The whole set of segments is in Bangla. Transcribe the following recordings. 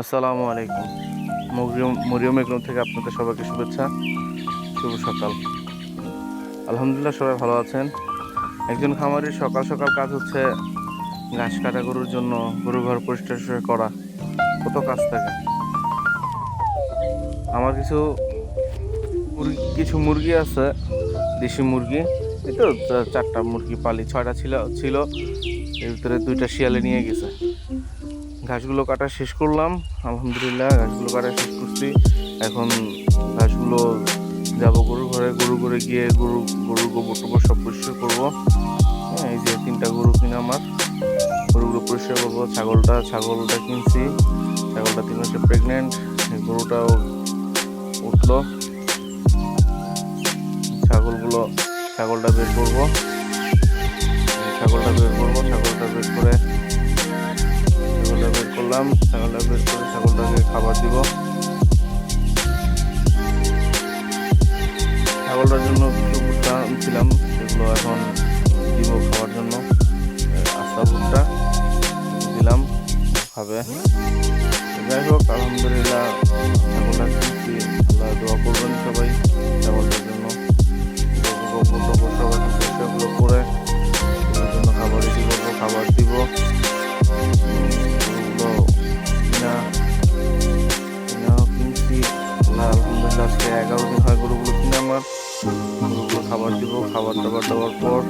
আসসালামু আলাইকুম। মরিয়ম মরিয়ম এগ্রুম থেকে আপনাদের সবাইকে শুভেচ্ছা। শুভ সকাল। আলহামদুলিল্লাহ সবাই ভালো আছেন। একজন খামারির সকাল সকাল কাজ হচ্ছে ঘাস কাটা গরুর জন্য গরু ঘর পরিষ্কার করা। কত কাজ থাকে? আমার কিছু মুরগি কিছু মুরগি আছে, দেশি মুরগি। এই তো, চারটা মুরগি পালি, ছয়টা ছিল ছিল। এর ভিতরে দুইটা শিয়ালে নিয়ে গেছে। ঘাসগুলো কাটা শেষ করলাম। আলহামদুলিল্লাহ, ঘাসগুলো কাটা শেষ করছি। এখন ঘাসগুলো যাব গরু ঘরে। গরু ঘরে গিয়ে গরু, গরুর গোবর টোবর সব পরিষ্কার করব। হ্যাঁ এই যে তিনটা গরু কিনা আমার। গরুগুলো পরিষ্কার করব। ছাগলটা ছাগলটা কিনছি। ছাগলটা তিন মাসে প্রেগনেন্ট গরুটাও উঠল। ছাগলগুলো, ছাগলটা বের করব। ছাগলটা বের করব। ছাগলটা বের করে করলাম ছাগলটা বের করে ছাগলটাকে খাবার দিব। ছাগলটার জন্য কিছু ভুট্টা ছিলাম সেগুলো এখন দিব খাওয়ার জন্য। আস্তা ভুট্টা দিলাম খাবে যাই হোক, আলহামদুলিল্লাহ এগারো দিন হয় গরুগুলো কিনে আমার। গরুগুলো খাবার দিব, খাবার দাবার দেওয়ার পর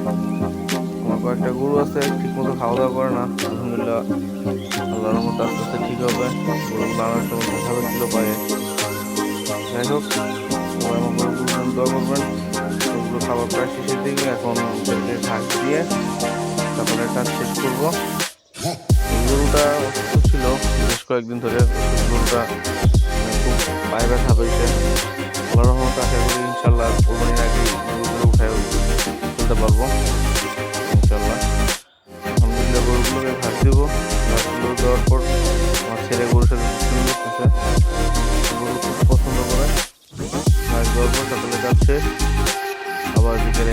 আমার কয়েকটা গরু আছে ঠিক মতো খাওয়া দাওয়া করে না। আলহামদুলিল্লাহ, আল্লাহর মতো আস্তে আস্তে ঠিক হবে। গরুগুলো একটা মতো খাবার ছিল পায়ে। যাই হোক, সবাই আমার গরুগুলো দোয়া করবেন। গরুগুলো খাবার প্রায় শেষের দিকে, এখন ঘাস দিয়ে তারপরে কাজ শেষ করব। গরুটা অসুস্থ ছিল, বেশ কয়েকদিন ধরে গরুটা পারব। ইনশাল্লাহ আলহামদুলিল্লাহ গরুগুলোকে ঘাস দেবো। ঘাসগুলো দেওয়ার পর আমার ছেলে গরুর সাথে পছন্দ করে। দেওয়ার পর সকালে যাচ্ছে। আবার বিকেলে